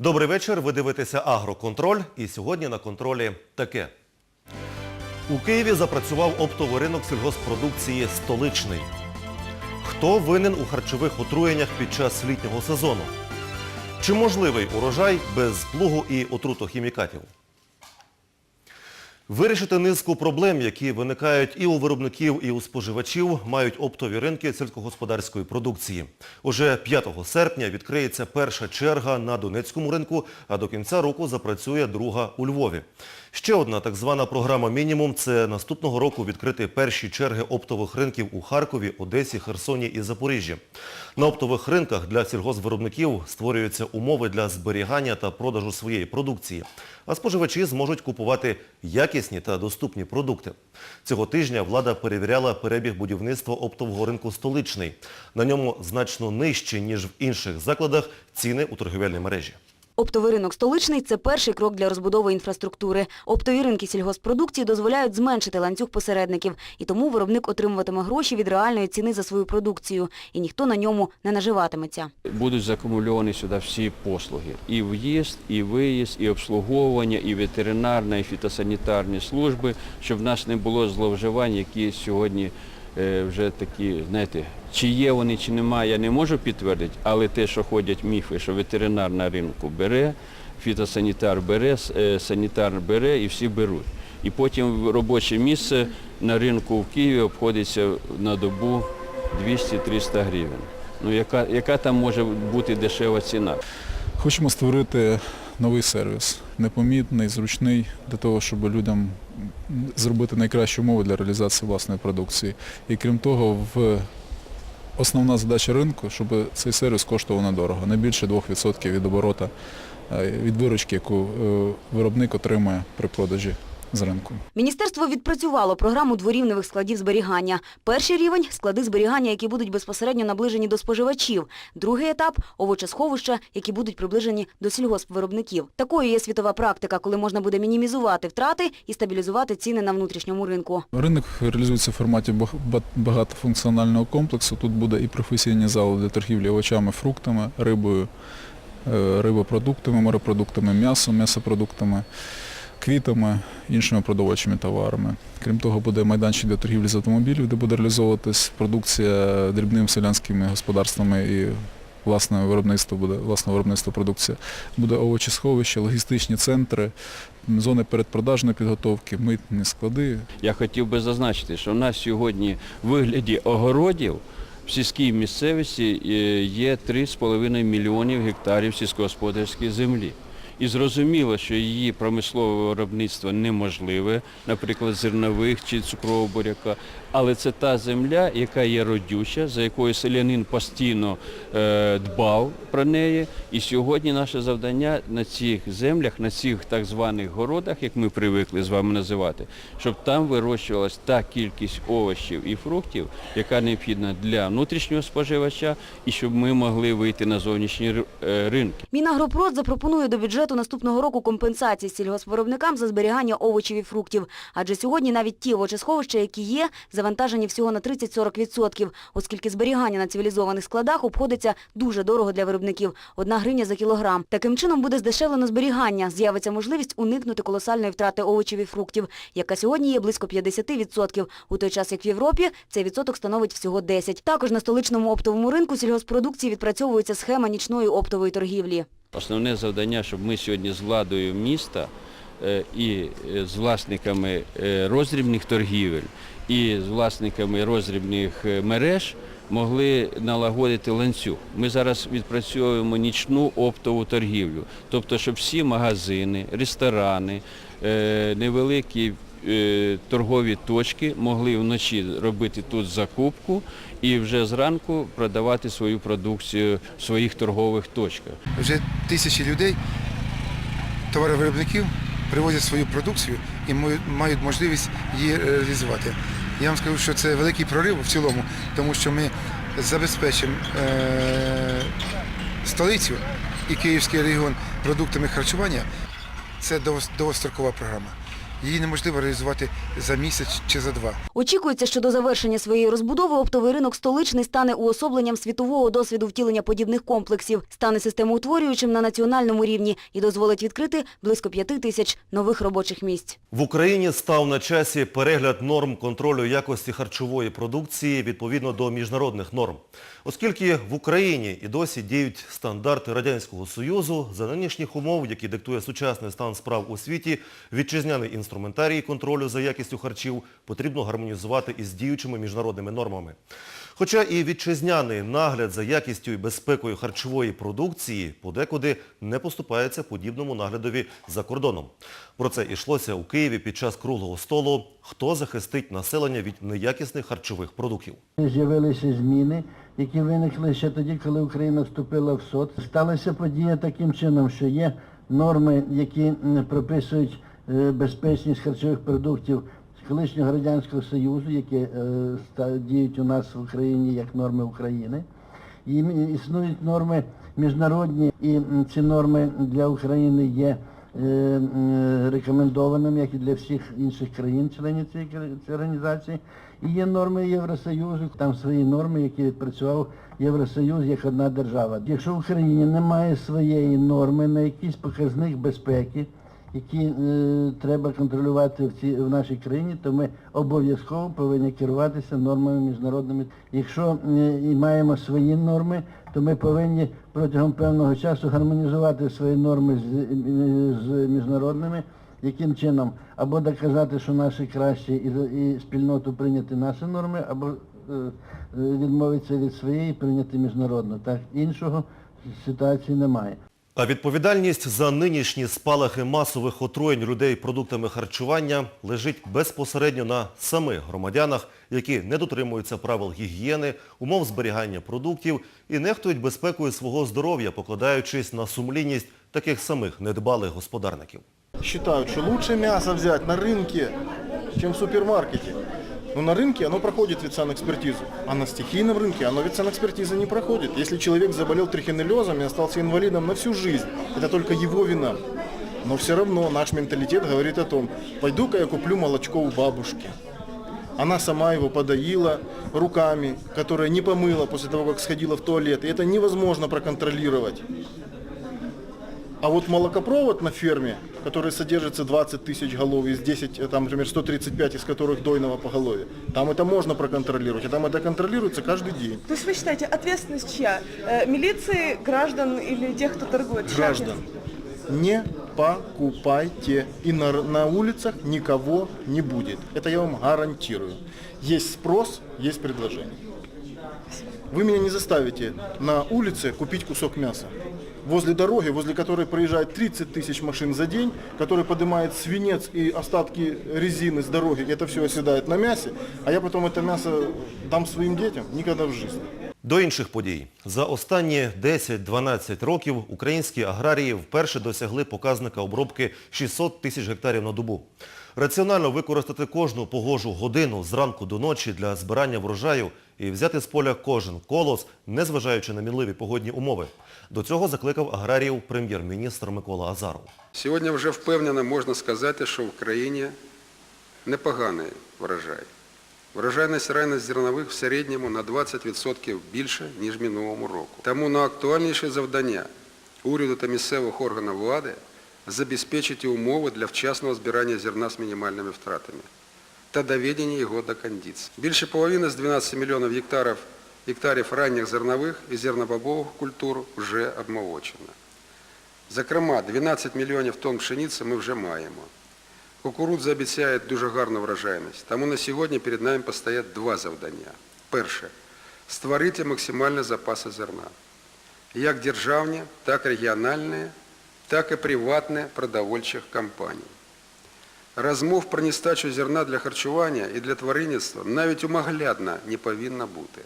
Добрий вечір. Ви дивитеся Агроконтроль. І сьогодні на контролі таке. У Києві запрацював оптовий ринок сільгоспродукції столичний. Хто винен у харчових отруєннях під час літнього сезону? Чи можливий урожай без плугу і отрутохімікатів? Вирішити низку проблем, які виникають і у виробників, і у споживачів, мають оптові ринки сільськогосподарської продукції. Уже 5 серпня відкриється перша черга на Донецькому ринку, а до кінця року запрацює друга у Львові. Ще одна так звана програма «Мінімум» – це наступного року відкрити перші черги оптових ринків у Харкові, Одесі, Херсоні і Запоріжжі. На оптових ринках для сільгоспвиробників створюються умови для зберігання та продажу своєї продукції, а споживачі зможуть купувати якісні та доступні продукти. Цього тижня влада перевіряла перебіг будівництва оптового ринку «Столичний». На ньому значно нижчі, ніж в інших закладах, ціни у торгівельній мережі. Оптовий ринок столичний це перший крок для розбудови інфраструктури. Оптові ринки сільгоспродукції дозволяють зменшити ланцюг посередників, і тому виробник отримуватиме гроші від реальної ціни за свою продукцію, і ніхто на ньому не наживатиметься. Будуть закумульовані сюди всі послуги. І в'їзд, і виїзд, і обслуговування, і ветеринарна, і фітосанітарні служби, щоб в нас не було зловживань, які сьогодні вже такі, знаєте, чи є вони, чи немає, я не можу підтвердити, але те, що ходять міфи, що ветеринар на ринку бере, фітосанітар бере, е, санітар бере і всі беруть. І потім робоче місце на ринку в Києві обходиться на добу 200-300 гривень. Ну яка, яка там може бути дешева ціна? Хочемо створити новий сервіс, непомітний, зручний, для того, щоб людям зробити найкращі умови для реалізації власної продукції. І крім того, в основна задача ринку, щоб цей сервіс коштував недорого, не більше 2% від оборота, е, від виручки, яку е, виробник отримує при продажі з ринку. Міністерство відпрацювало програму дворівневих складів зберігання. Перший рівень – склади зберігання, які будуть безпосередньо наближені до споживачів. Другий етап – овочесховища, які будуть приближені до сільгоспвиробників. Такою є світова практика, коли можна буде мінімізувати втрати і стабілізувати ціни на внутрішньому ринку. Ринок реалізується в форматі багатофункціонального комплексу. Тут буде і професійні зали для торгівлі овочами, фруктами, рибою, е, рибопродуктами, морепродуктами, м'ясом, м'ясопродуктами, квітами, іншими продовольчими товарами. Крім того, буде майданчик для торгівлі з автомобілів, де буде реалізовуватись продукція дрібними селянськими господарствами і власне виробництво буде власне виробництво продукція. Буде овочесховище, логістичні центри, зони передпродажної підготовки, митні склади, Я хотів би зазначити, що в нас сьогодні в вигляді огородів в сільській місцевості е, є 3,5 мільйонів гектарів сільськогосподарської землі. І зрозуміло, що її промислове виробництво неможливе, наприклад, зернових чи цукрового буряка. Але це та земля, яка є родюча, за якою селянин постійно е, дбав про неї. І сьогодні наше завдання на цих землях, на цих так званих городах, як ми привикли з вами називати, щоб там вирощувалась та кількість овочів і фруктів, яка необхідна для внутрішнього споживача, і щоб ми могли вийти на зовнішні е, ринки. Мінагропрод запропонує до бюджету наступного року компенсації сільгоспвиробникам за зберігання овочів і фруктів. Адже сьогодні навіть ті овочесховища, які є, завантажені всього на 30-40%, оскільки зберігання на цивілізованих складах обходиться дуже дорого для виробників – одна гривня за кілограм. Таким чином буде здешевлено зберігання, з'явиться можливість уникнути колосальної втрати овочів і фруктів, яка сьогодні є близько 50%, у той час як в Європі цей відсоток становить всього 10%. Також на столичному оптовому ринку сільгоспродукції відпрацьовується схема нічної оптової торгівлі. Основне завдання, щоб ми сьогодні з владою міста е, і е, з власниками е, роздрібних торгівель, і з власниками роздрібних е, мереж могли налагодити ланцюг. Ми зараз відпрацьовуємо нічну оптову торгівлю, тобто, щоб всі магазини, ресторани, невеликі торгові точки могли вночі робити тут закупку і вже зранку продавати свою продукцію в своїх торгових точках. Вже тисячі людей, товаровиробників, привозять свою продукцію і мають можливість її реалізувати. Я вам скажу, що це великий прорив в цілому, тому що ми забезпечимо е- столицю і Київський регіон продуктами харчування. Це довгострокова програма. Її неможливо реалізувати за місяць чи за два. Очікується, що до завершення своєї розбудови оптовий ринок столичний стане уособленням світового досвіду втілення подібних комплексів, стане системоутворюючим на національному рівні і дозволить відкрити близько п'яти тисяч нових робочих місць. В Україні став на часі перегляд норм контролю якості харчової продукції відповідно до міжнародних норм. Оскільки в Україні і досі діють стандарти Радянського Союзу, за нинішніх умов, які диктує сучасний стан справ у світі, вітчизняний інструментарій контролю за якістю харчів потрібно гармонізувати із діючими міжнародними нормами. Хоча і вітчизняний нагляд за якістю і безпекою харчової продукції подекуди не поступається подібному наглядові за кордоном. Про це йшлося у Києві під час круглого столу «Хто захистить населення від неякісних харчових продуктів?». З'явилися зміни, які виникли ще тоді, коли Україна вступила в СОТ. Сталася подія таким чином, що є норми, які прописують безпечність харчових продуктів колишнього Радянського Союзу, які е, діють у нас в Україні як норми України. І існують норми міжнародні, і ці норми для України є е, рекомендованими, як і для всіх інших країн, членів цієї цієї організації. І є норми Євросоюзу, там свої норми, які відпрацював Євросоюз як одна держава. Якщо в Україні немає своєї норми на якийсь показник безпеки, які е, треба контролювати в, цій, в нашій країні, то ми обов'язково повинні керуватися нормами міжнародними. Якщо е, і маємо свої норми, то ми повинні протягом певного часу гармонізувати свої норми з, е, з міжнародними. Яким чином? Або доказати, що наші кращі і, і спільноту прийняти наші норми, або е, відмовитися від своєї і прийняти міжнародну. Так іншого ситуації немає. А відповідальність за нинішні спалахи масових отруєнь людей продуктами харчування лежить безпосередньо на самих громадянах, які не дотримуються правил гігієни, умов зберігання продуктів і нехтують безпекою свого здоров'я, покладаючись на сумлінність таких самих недбалих господарників. считают, что лучше мясо взять на рынке, чем в супермаркете. Но на рынке оно проходит ветсанэкспертизу, а на стихийном рынке оно ветсанэкспертизы не проходит. Если человек заболел трихинеллезом и остался инвалидом на всю жизнь, это только его вина. Но все равно наш менталитет говорит о том, пойду-ка я куплю молочко у бабушки. Она сама его подоила руками, которые не помыла после того, как сходила в туалет. И это невозможно проконтролировать. А вот молокопровод на ферме, который содержится 20 тысяч голов, из 10, э, там, например, 135 из которых дойного поголовья, там это можно проконтролировать, и там это контролируется каждый день. То есть вы считаете, ответственность чья? Э, милиции, граждан или тех, кто торгует? Граждан, не покупайте, и на, на улицах никого не будет. Это я вам гарантирую. Есть спрос, есть предложение. Вы меня не заставите на улице купить кусок мяса. Возле дороги, возле которой проезжает 30 тысяч машин за день, который поднимает свинец и остатки резины с дороги, и это все оседает на мясе, а я потом это мясо дам своим детям никогда в жизни. До інших подій. За останні 10-12 років українські аграрії вперше досягли показника обробки 600 тисяч гектарів на добу. Раціонально використати кожну погожу годину зранку до ночі для збирання врожаю і взяти з поля кожен колос, незважаючи на мінливі погодні умови. До цього закликав аграріїв прем'єр-міністр Микола Азаров. Сьогодні вже впевнено можна сказати, що в країні непоганий врожай. Врожайність райних зернових в середньому на 20% більше, ніж минулому року. Тому найактуальніше завдання уряду та місцевих органів влади забезпечити умови для вчасного збирання зерна з мінімальними втратами та доведення його до кондиції. Більше половини з 12 мільйонів гектарів, гектарів ранніх зернових і зернобобових культур вже обмолочено. Зокрема, 12 мільйонів тонн пшениці ми вже маємо. Кукурудза обіцяє дуже гарну врожайність, тому на сьогодні перед нами постоять два завдання. Перше – створити максимальні запаси зерна. Як державні, так і регіональні, так і приватні продовольчих компаній. Розмов про нестачу зерна для харчування і для тваринництва навіть умоглядно не повинно бути.